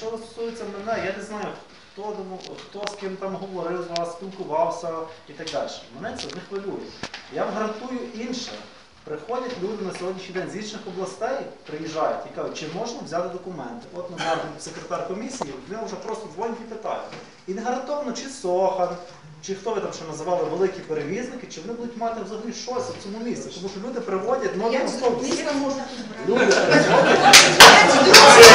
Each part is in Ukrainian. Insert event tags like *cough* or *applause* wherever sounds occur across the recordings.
що стосується мене, я не знаю, хто, хто з ким там говорив з вас, спілкувався і так далі. Мене це не хвилює. Я вам гарантую інше. Приходять люди на сьогоднішній день з інших областей, приїжджають і кажуть, чи можна взяти документи. От, наприклад, секретар комісії, в вже просто дзвонять і питають. І не гарантовано, чи Сохан, чи хто ви там ще називали великі перевізники, чи вони будуть мати взагалі щось в цьому місці. Тому що люди приводять нові Як автобуси. можна? Люди *laughs* Позорище!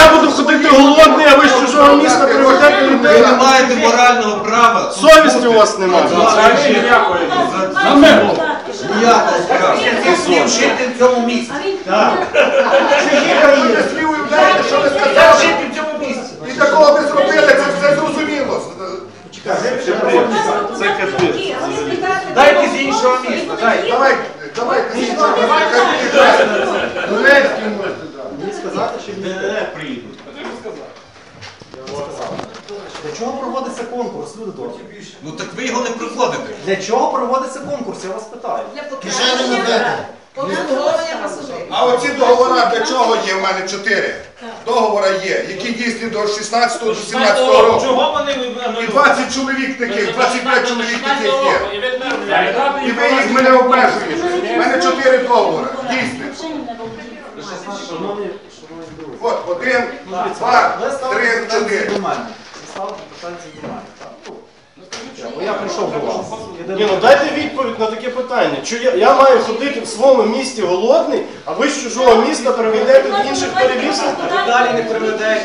Я буду ходити голодний, а ви з чужого міста приведете Ви не маєте морального права. Совісті у вас немає. Ніякого права. жити в цьому місці. Я жити в цьому місці. І такого ви зробили, це все зрозуміло. Це капець. Дайте з іншого міста. Дайте. Давай, давай, Донецький можете дати. Мені сказати, чи мені приїдуть. Для чого проводиться конкурс, люди добрі? Ну так ви його не проходите. Для чого проводиться конкурс? Я вас питаю. Для Кишені набити. обслуговування пасажирів. А оці договори для чого є? У мене чотири. Договори є, які дійсні до 16 до 17 року. Чого вони І 20 чоловік таких, 25 чоловік таких є. І ви їх мене обмежуєте. У мене чотири договори. Дійсні. Шановні. От один, Так, два, три, чотири. ставите претензії до мене. Ну, Бо я прийшов до вас. Ні, ну дайте відповідь на таке питання. Чи я, я маю ходити в своєму місті голодний, а ви з чужого міста приведете інших перевізників? Далі не приведе.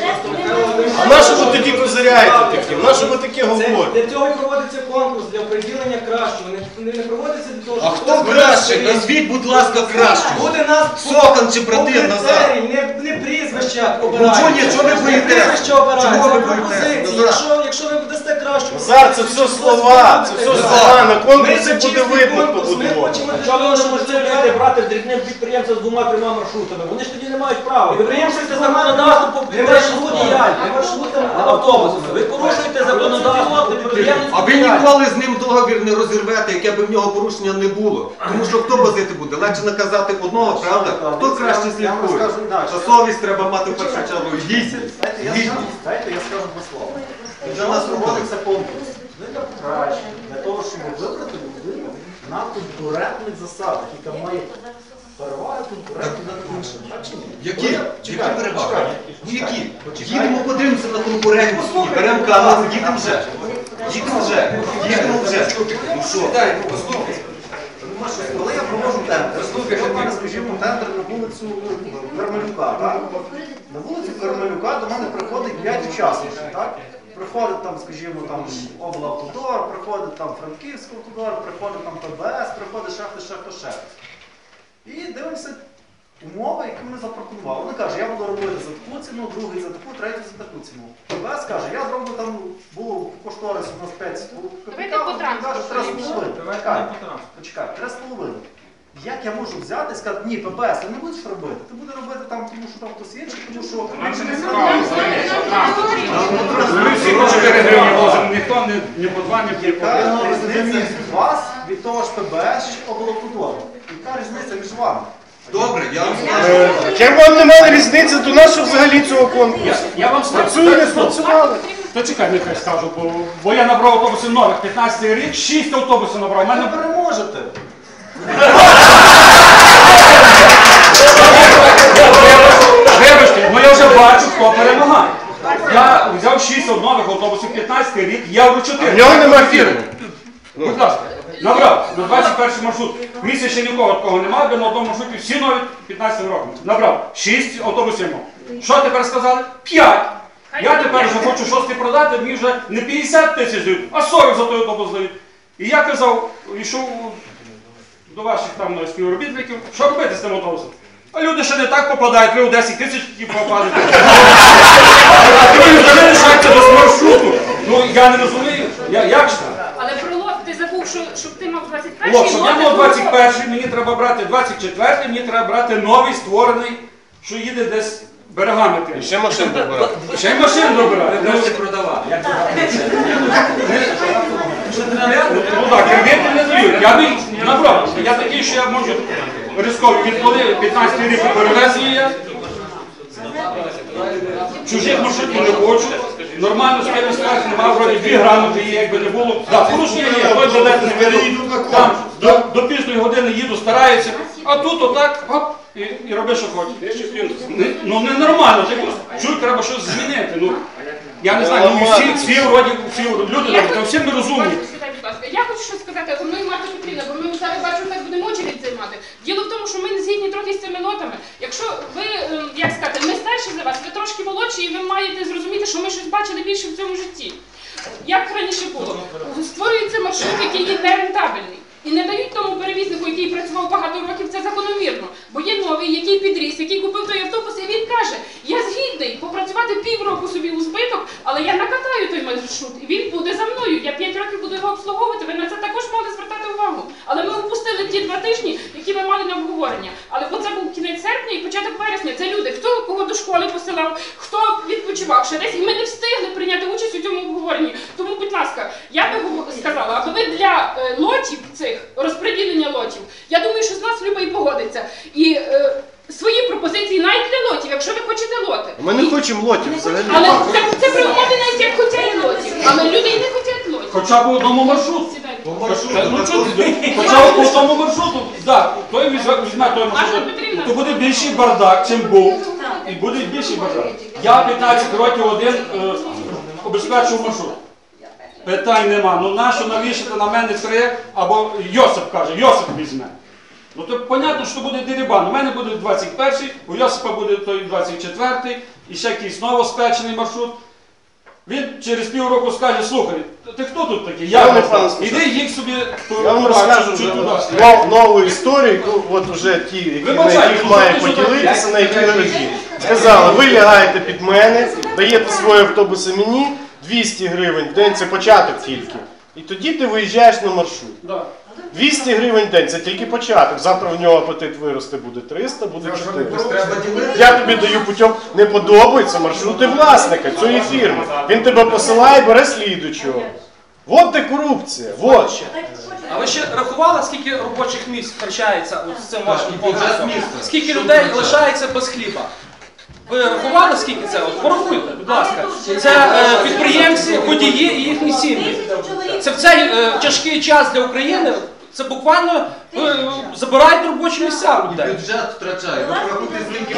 А на що ви тоді козиряєте таким? На що ви таке говорите? Для цього і проводиться конкурс для оприділення кращого. Не, не, не проводиться для того, А щоб хто краще? Назвіть, будь ласка, кращого. Буде нас Сокан чи брати по критерії, не, не прізвища Ну обирають. чого ні, чого ви Не боїтесь? прізвища обирають, Чого ви це пропозиції. Назар. Якщо, якщо ви дасте кращого. Назар, це все слова, це все слова. На конкурсі буде видно, хто буде Чого ви щоб можете це брати дрібним підприємцям з двома трьома маршрутами? Вони ж тоді не мають права. Ви порушуєте законодавство по маршруту діяльність, по маршрутам автобусами. Ви порушуєте законодавство по А ви ніколи з ним договір не розірвете, яке б в нього порушення не було. Тому що хто возити буде? Легше наказати одного, правда? Хто краще слідкує? скажу. Та совість треба мати в першу чергу. Гідність. Дайте я скажу, Гідність. дайте я скажу два слова. Вже Для нас проводиться конкурс. Ми для покращення, для того, щоб вибрати людину на конкурентних засадах, яка має переваги конкурентів над іншим. Так чи ні? Які? Які Чекайте, переваги? чекайте. Які? Їдемо подивимося на конкурентність. Беремо камеру, їдемо вже. Їдемо вже. Їдемо вже. Ну що? Коли я проводжу тендер, от в мене, скажімо, тендер на вулицю Кармелюка, так? На вулицю Кармелюка до мене приходить 5 учасників, так? Приходить там, скажімо, там облавтодор, приходить там Франківський автодор, приходить там ПБС, приходить ще хтось, ще хтось, ще хтось. І дивимося умови, які вони запропонували. Вони кажуть, я буду робити за таку ціну, другий за таку, третій за таку ціну. ПБС каже, я зроблю там, було кошторис у нас 5 Давайте по транспорту. 3,5. Чекай, почекай, 3,5. Як я можу взяти і сказати, ні, ПБС, ти не будеш робити, ти будеш робити там, тому що там хтось інший, тому що не Ми всі по 4 гривні возимо, ніхто не, не по 2, не по Яка різниця від вас, від того ж ПБС чи облавтодору? Яка різниця між вами? Добре, я вам Е, скажу. Чим вам немає різниці до нас, що взагалі цього конкурсу? Я вам скажу. Працює, не спрацювали. То чекай, нехай скажу, бо, бо я набрав автобусів нових, 15 рік, 6 автобусів набрав. Ви мене переможете. Вибачте, ну я вже бачу, хто перемагає. Я взяв 6 нових автобусів, 15 рік, я в 4. В нього нема фірми. Будь ласка, набрав на 21 маршрут. Місті ще нікого такого немає, бо на одному маршруті всі нові 15 років. Набрав 6 автобусів. мав. Що тепер сказали? 5. Я тепер вже хочу шостий продати, мені вже не 50 тисяч дають, а 40 за той автобус дають. І я казав, йшов до ваших там ну, співробітників, що робити з тим автобусом? А люди ще не так попадають, ви у 10 тисяч попадете. А ви вже лишаєте без маршруту. Ну я не розумію, я, як ж так? Але пролог ти забув, що, щоб ти мав 21 От, щоб я мав 21-й, мені треба брати 24-й, мені треба брати новий створений, що їде десь берегами тим. Ще машин добирати. Ще й машин добирати. Ну, продавати. Ну так, кредити не дають. Я би, наоборот, я такий, що я можу ризикові відклади, 15 рік перевезення є. Чужих маршрутів не хочу. Нормально ким сказати, немає вроді дві грамоти є, якби не було. Так, порушення є, той білет не. Там до, до пізної години їду, стараюся. А тут отак, оп, і, і роби, що хочеш. Не- Ну ненормально, типу, чуй, треба щось змінити. Ну, я не знаю, ну всі, всі вроді, всі люди, Я та всі ми розумні. Будь ласка. Я хочу щось сказати, за мною Марта Петрівна, бо ми зараз бачимо, так будемо очередь займати. Діло в тому, що ми не згідні трохи з цими нотами. Якщо ви, ем, як сказати, ми старші за вас, ви трошки молодші, і ви маєте зрозуміти, що ми щось бачили більше в цьому житті. Як раніше було, створюється маршрут, який є нерентабельний. І не дають тому перевізнику, який працював багато років, це закономірно. Бо є новий, який підріс, який купив той автобус, і він каже: я згідний попрацювати півроку собі у збиток, але я накатаю той маршрут, і він буде за мною. Я п'ять років буду його обслуговувати. Ви на це також мали звертати увагу. Але ми упустили ті два тижні, які ми мали на обговорення. Але оце був кінець серпня і початок вересня. Це люди, хто кого до школи посилав, хто відпочивав ще десь, і ми не встигли прийняти участь у цьому обговоренні. Тому, будь ласка, я би сказала, аби ви для е, лотів цих розподілення лотів, я думаю, що з нас любий погодиться. І е, свої пропозиції навіть для лотів, якщо ви хочете лоти. Ми не хочемо лотів взагалі. Але це, це при умові навіть як хочуть лотів. Але люди і не хочуть лотів. Хоча б одному маршруту. Сідайте. Та, Ну ти? Хоча б по тому маршруту, так, той візьме, візьме той маршрут, Петрівна. то буде більший бардак, чим був. І буде більший бардак. Я 15 років один е, обезпечив маршрут. Питань нема. Ну нащо навішати на мене три, або Йосип каже, Йосип візьме. Ну то понятно, що буде дерибан. У мене буде 21-й, у Йосипа буде той 24-й, і ще якийсь новоспечений маршрут. Він через півроку скаже, слухай, ти хто тут такий? Я не пане. Іди їх собі Я вам розкажу чи вже туди. нов- нову історію, яку от уже ті, які, на Вибачайте, яких має що поділитися, на які гаражі. Сказали, ви лягаєте під мене, даєте свої автобуси мені, 200 гривень в день, це початок тільки. І тоді ти виїжджаєш на маршрут. Да. 200 гривень в день це тільки початок. Завтра в нього апетит виросте, буде 300, буде 400. Я тобі даю путьок, не подобається маршрути власника цієї фірми. Він тебе посилає, бере слідучого. От де корупція. Вот. А ви ще рахували, скільки робочих місць втрачається от з цим вашим міста. Скільки людей лишається без хліба? Ви рахували, скільки це? От порахуйте, будь ласка. Це е, підприємці, водії і їхні сім'ї. Це в цей е, тяжкий час для України. Це буквально е, забирають робочі місця у людей. Бюджет втрачає. Ви порахуйте, скільки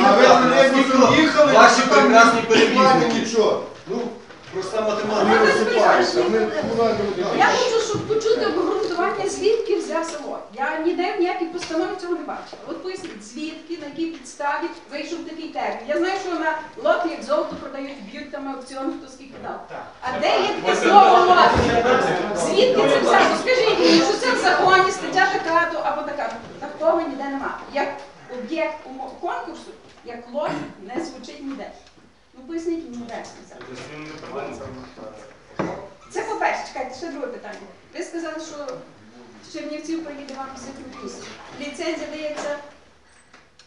їхали, ваші прекрасні не перевізники. нічого. Ну, Проста математика. комунальні Я хочу, щоб почути обґрунтування, звідки взявся лот. Я ніде в ніякій постанові цього не бачила. От поясніть, звідки, на якій підставі вийшов такий термін. Я знаю, що на лот як золото продають, б'ють там аукціон, хто скільки дав. А де є таке слово лот? Звідки це взяло? Скажіть мені, що це в законі, стаття така то або така. Такого ніде нема. Як об'єкт конкурсу, як лот не звучить ніде. Ну поясніть мені, де це. Це по-перше, чекайте, ще друге питання. Ви сказали, що з Чернівців приїде вам місяць. Ліцензія дається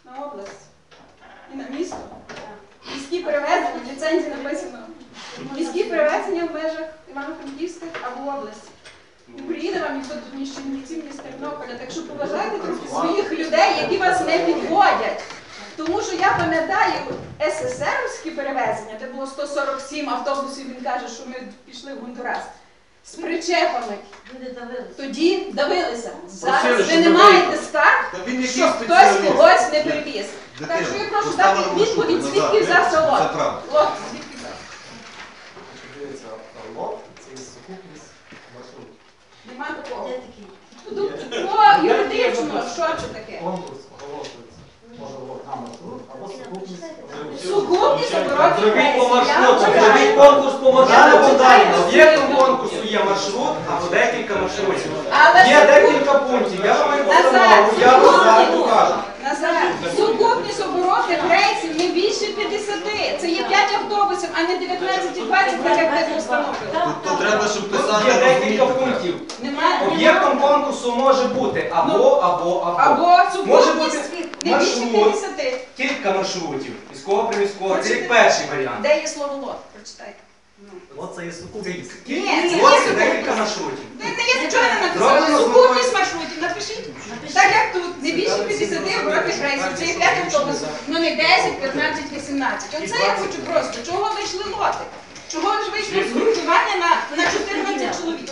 на область і на місто. Міські перевезення, в ліцензії написано. Міські перевезення в межах Івано-Франківських або області. І приїде вам ніхто тут ні з Чернівців, ні з Тернополя. Так що поважайте трохи своїх людей, які вас не підводять. Тому що я пам'ятаю СССРівські перевезення, де було 147 автобусів, він каже, що ми пішли в Гондурас. З причепами. Тоді давилися. Зараз ви не маєте скарг, що хтось когось не перевіз. Так що я прошу дати відповідь, назад. звідки взявся лот. Лот, звідки взявся. Лот це сукупність маршрутів. Нема такого. Ну, По юридично, що це таке? Конкурс оголошується. Може лот на маршрут або сукупність. Сукупність оборотів Зробіть по маршруту, зробіть конкурс по маршруту. Об'єктом конкурсу є маршрут або декілька маршрутів. Але Є декілька пунктів. Я маю Назад, я вам зараз покажу. Назад. Сукупність оборотних рейсів не більше 50. Це є 5 автобусів, а не 19 і 20, так як ви постановили. Тут то треба, щоб Тут писати є декілька пунктів. Немає. Об'єктом конкурсу може бути або, або, або. Або Може бути сукупність не більше маршрут, 50. кілька маршрутів. Міського приміського. Це як Прочитайте. перший варіант. Де є слово лот? Прочитайте. Оце є сукупність. Ні, це не Ось декілька сукупність. маршрутів. Ви не є не написали. Зроблено Сукупність маршрутів, напишіть. Так як тут, не більше 50 оборотних рейсів, це є 5 автобусів, ну не 10, 15, 18. Оце я хочу просто. Чого вийшли лоти? Чого ж вийшло згрупування на, на 14 чоловік?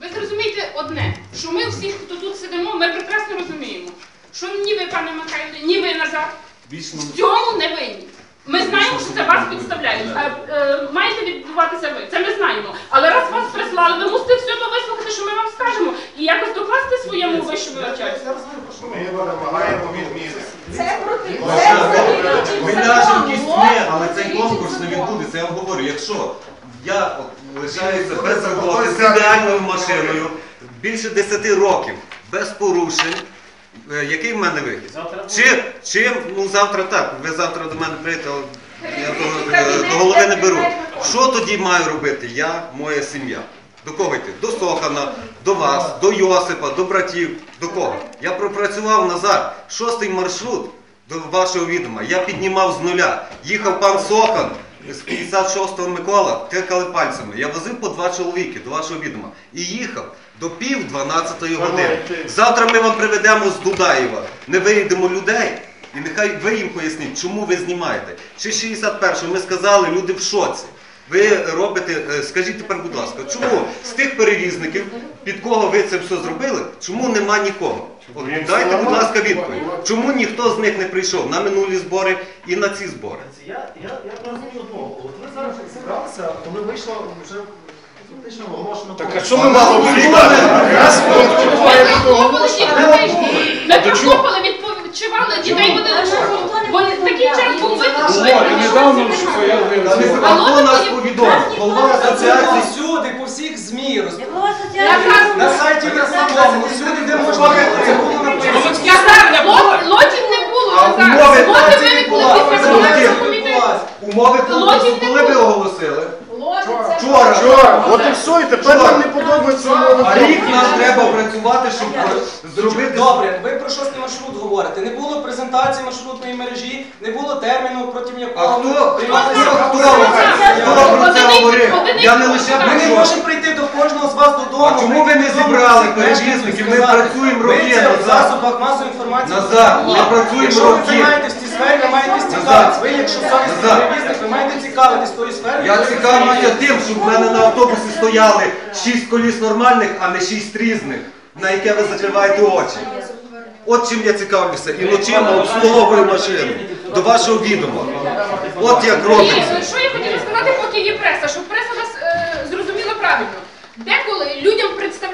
Ви зрозумієте одне, що ми всі, хто тут сидимо, ми прекрасно розуміємо, що ні ви, пане Михайло, ні ви назад в цьому не винні. Ми знаємо, що це вас підставляють. А, е, маєте відбуватися ви. Це ми знаємо. Але раз вас прислали, ви мусите все то вислухати, що ми вам скажемо, і якось докласти своєму вищому начальству. Ми вимагаємо відміни. Це проти. Це протирічить Ми закону. кістьми, але цей протирічить конкурс не закону. відбудеться. Я вам говорю, якщо я от лишаюся без роботи з ідеальною машиною більше 10 років, без порушень, е, який в мене вихід? Чим, чим, ну завтра так, ви завтра до мене прийдете, але я до, е, до голови не беру. Що тоді маю робити? Я, моя сім'я. До кого йти? До Сохана, до вас, до Йосипа, до братів. До кого? Я пропрацював назад. Шостий маршрут до вашого відома. Я піднімав з нуля. Їхав пан Сохан з 56-го Микола, тикали пальцями. Я возив по два чоловіки до вашого відома. І їхав до пів 12 години. Завтра ми вам приведемо з Дудаєва. Не виїдемо людей. І нехай ви їм поясніть, чому ви знімаєте. Чи 61-го ми сказали, люди в шоці. Ви робите, е, скажіть тепер, будь ласка, чому з тих перевізників, під кого ви це все зробили, чому нема нікого? От дайте, будь ласка, відповідь. Чому ніхто з них не прийшов на минулі збори і на ці збори? Я, я, я розумію одного. От ви зараз зібралися, коли вийшло вже фактично оголошено. Так а що ми мали вирішувати? Раз Ми їх на. Ми прохопили, відпочивали, дітей водили в школу. Бо такий час був не хто нас повідомив? Голова асоціації Всюди, по всіх ЗМІ, на сайті Верстакому, всюди, де можна це було написано. лотів не було. А ви комітету. умови конкурсу Лотів коли ви оголосили? Вчора. Вчора, от і все, і тепер нам не подобається умови. Рік нам треба працювати, щоб зробити. Добре, ви про шостий маршрут говорите. Не було презентації маршрутної мережі, не було терміну, протягом А якого хто, ми хто, приймали хто, про це говорив? Я не лише. Ми не можемо прийти до кожного з вас додому. А чому ви не зібрали перевізників? Ми працюємо ви роки це в назад. засобах масової інформації. Назад. Ми працюємо Якщо ви займаєтесь в цій сфері, ви маєте цікавитись. Ви, якщо совісний Назад. перевізник, ви маєте цікавитись тою сферою. Я цікавлюся тим, щоб в мене на автобусі стояли 6 коліс нормальних, а не 6 різних, на яке ви закриваєте очі. От чим я цікавлюся. І ночима обслуговую машину. До вашого відома. От як робиться. е, що я хотіла сказати, поки є преса, щоб преса нас е, зрозуміла правильно. Деколи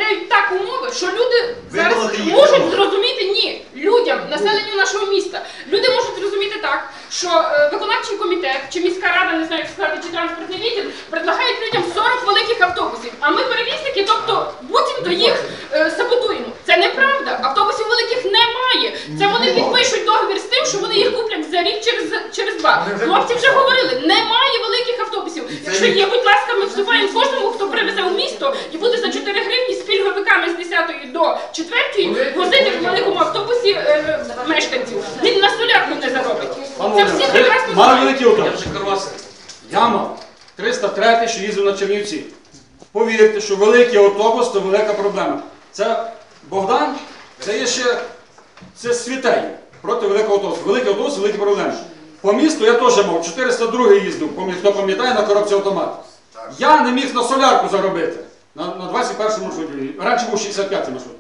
людям так умови, що люди зараз можуть зрозуміти ні. Людям, населенню нашого міста. Люди можуть зрозуміти так, що е, виконавчий комітет чи міська рада, не знаю, як сказати, чи транспортний відділ, предлагають людям 40 великих автобусів. А ми перевізники, тобто буцімто їх е, саботуємо. Це неправда. Автобусів великих немає. Це вони підпишуть договір з тим, що вони їх куплять за рік через через два. Хлопці вже говорили, немає великих автобусів. Якщо є, будь ласка, ми вступаємо кожному, хто привезе у місто і буде за 4 гривні пільговиками з 10 до 4 возити в великому автобусі е, мешканців. Він на солярку не заробить. Це всі прекрасно Маю знають. великий автобус. Я мав 303, що їздив на Чернівці. Повірте, що великий автобус то велика проблема. Це Богдан, це є ще це світей проти великого автобусу. Великий автобус великі проблеми. По місту я теж мав 402 їздив, пам'ят- хто пам'ятає, на коробці автомат. Я не міг на солярку заробити на, на 21 маршруті. Раніше був 65 маршрут.